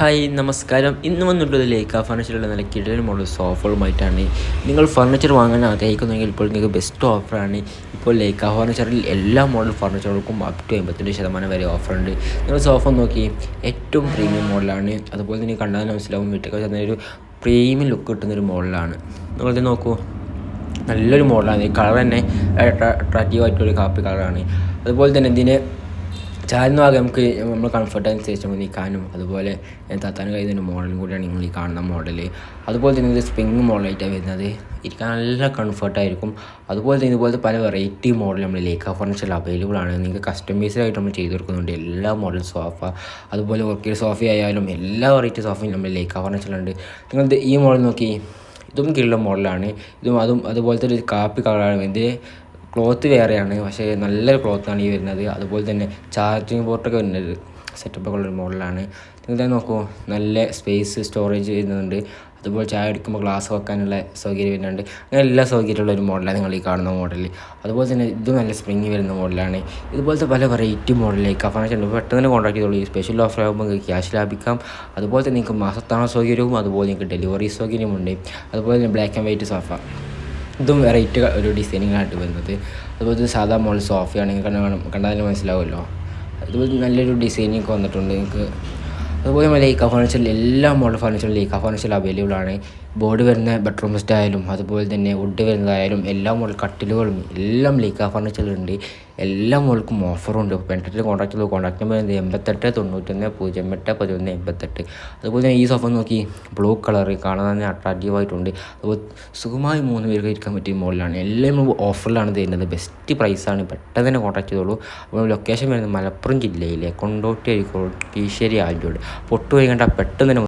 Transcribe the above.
Hi നമസ്കാരം. ഇന്ന് വന്നിട്ടുള്ളത് ലേക്ക ഫർണിച്ചറുള്ള നല്ല കിടലുമുള്ള സോഫകളുമായിട്ടാണ് നിങ്ങൾ ഫർണിച്ചർ വാങ്ങാൻ ആഗ്രഹിക്കുന്നെങ്കിൽ ഇപ്പോൾ നിങ്ങൾക്ക് ബെസ്റ്റ് ഓഫറാണ് ഇപ്പോൾ ലേക്ക ഫർണിച്ചറിൽ എല്ലാ മോഡൽ ഫർണിച്ചറുകൾക്കും അപ് ടു എൺപത്തിരണ്ട് ശതമാനം വരെ ഓഫറുണ്ട് നിങ്ങൾ സോഫ നോക്കി. ഏറ്റവും പ്രീമിയം മോഡലാണ് അതുപോലെ തന്നെ കണ്ടാൽ മനസ്സിലാവും വീട്ടിലൊക്കെ ചെന്ന ഒരു പ്രീമിയം ലുക്ക് കിട്ടുന്നൊരു മോഡലാണ് നിങ്ങളിത് നോക്കൂ. നല്ലൊരു മോഡലാണ് ഈ കളർ തന്നെ അട്രാക്റ്റീവ് ആയിട്ടൊരു കാപ്പി കളറാണ് അതുപോലെ തന്നെ ഇതിന് ചാരുന്ന ആകെ നമുക്ക് നമ്മൾ കംഫർട്ട് അനുസരിച്ച് നിൽക്കാനും അതുപോലെ തത്താനും കഴിയുന്ന മോഡലും കൂടിയാണ് നിങ്ങൾ ഈ കാണുന്ന മോഡൽ അതുപോലെ തന്നെ ഇത് സ്പ്രിങ് മോഡലായിട്ടാണ് വരുന്നത്. ഇരിക്കാൻ നല്ല കംഫർട്ടായിരിക്കും അതുപോലെ തന്നെ ഇതുപോലത്തെ പല വെറൈറ്റി മോഡൽ നമ്മൾ ലേക്ക ഫർണിച്ചറിൽ അവൈലബിൾ ആണ്. നിങ്ങൾക്ക് കസ്റ്റമൈസ്ഡായിട്ട് നമ്മൾ ചെയ്ത് കൊടുക്കുന്നുണ്ട്. എല്ലാ മോഡൽ സോഫ അതുപോലെ വർക്കിൽ സോഫ ആയാലും എല്ലാ വെറൈറ്റി സോഫയും നമ്മൾ ലേക്ക ഫർണിച്ചറിലുണ്ട് നിങ്ങൾ ഈ മോഡൽ നോക്കി ഇതും കിള്ള മോഡലാണ് ഇതും അതും അതുപോലത്തെ ഒരു കാപ്പി കളറാണ് ഇത് ക്ലോത്ത് വേറെയാണ് പക്ഷേ നല്ലൊരു ക്ലോത്താണ് ഈ വരുന്നത്. അതുപോലെ തന്നെ ചാർജിങ് പോർട്ടൊക്കെ വരുന്നത്. സെറ്റപ്പൊക്കെ ഉള്ളൊരു മോഡലാണ്. നിങ്ങൾ നോക്കൂ നല്ല സ്പേസ് സ്റ്റോറേജ് വരുന്നുണ്ട്. അതുപോലെ ചായ എടുക്കുമ്പോൾ ഗ്ലാസ് വെക്കാനുള്ള സൗകര്യം വരുന്നുണ്ട്. അങ്ങനെ എല്ലാ സൗകര്യമുള്ള ഒരു മോഡലാണ് നിങ്ങൾ ഈ കാണുന്ന മോഡൽ അതുപോലെ തന്നെ ഇതും നല്ല സ്പ്രിങ് വരുന്ന മോഡലാണ്. ഇതുപോലത്തെ പല വെറൈറ്റി മോഡലിലേക്ക് ഫർണിച്ചർ പെട്ടെന്ന് തന്നെ കോൺടാക്ട് ചെയ്തോളൂ. ഈ സ്പെഷ്യൽ ഓഫർ ആകുമ്പോൾ നിങ്ങൾക്ക് ക്യാഷ് ലാഭിക്കാം. അതുപോലെ തന്നെ നിങ്ങൾക്ക് മാസത്താണ സൗകര്യവും അതുപോലെ നിങ്ങൾക്ക് ഡെലിവറി സൗകര്യമുണ്ട് അതുപോലെ തന്നെ ബ്ലാക്ക് ആൻഡ് വൈറ്റ് സോഫ ഇതും വെറൈറ്റി ഒരു ഡിസൈനിങ്ങായിട്ട് വരുന്നത്. അതുപോലെ സാധാ മോളിൽ സോഫയാണെങ്കിൽ കണ്ടാൽ മനസ്സിലാവുമല്ലോ. അതുപോലെ നല്ലൊരു ഡിസൈനിങ് ഒക്കെ വന്നിട്ടുണ്ട്. നിങ്ങൾക്ക് അതുപോലെ നമ്മൾ ഈ ഫർണിച്ചറിൽ എല്ലാ മോഡൽ ഫർണിച്ചറും ലൈക്ക ഫർണിച്ചറിൽ അവൈലബിൾ ആണ്. ബോർഡ് വരുന്ന ബെഡ്റൂം സ്റ്റൈലും അതുപോലെ തന്നെ വുഡ് വരുന്നതായാലും എല്ലാ മോഡൽ കട്ടിലുകളും എല്ലാം ലൈക്ക ഫർണിച്ചറിലുണ്ട് എല്ലാ മോഡൽക്കും ഓഫറുണ്ട് പെന്റിൽ കോൺടാക്ട് ചെയ്ത് കോൺടാക്ട് നമ്പർ എൺപത്തെട്ട് തൊണ്ണൂറ്റൊന്ന് പൂജ്യം എട്ട് പതിനൊന്ന് എൺപത്തെട്ട്. അതുപോലെ തന്നെ ഈ സോഫ നോക്കി ബ്ലൂ കളർ കാണാൻ തന്നെ അട്രാക്റ്റീവ് ആയിട്ടുണ്ട്. അതുപോലെ സുഖമായി മൂന്ന് പേർക്ക് ഇരിക്കാൻ പറ്റിയ മോഡലാണ് എല്ലാം ഓഫറിലാണ് തരുന്നത്. ബെസ്റ്റ് പ്രൈസാണ് പെട്ടെന്ന് തന്നെ കോൺടാക്ട് ചെയ്തോളൂ. അപ്പോൾ ലൊക്കേഷൻ വരുന്നത് മലപ്പുറം ജില്ലയിലെ കൊണ്ടോട്ടി അരിക്കോട് കീശ്ശേരി ആലൂട് പൊട്ടു കണ്ടാൽ പെട്ടെന്ന് തന്നെ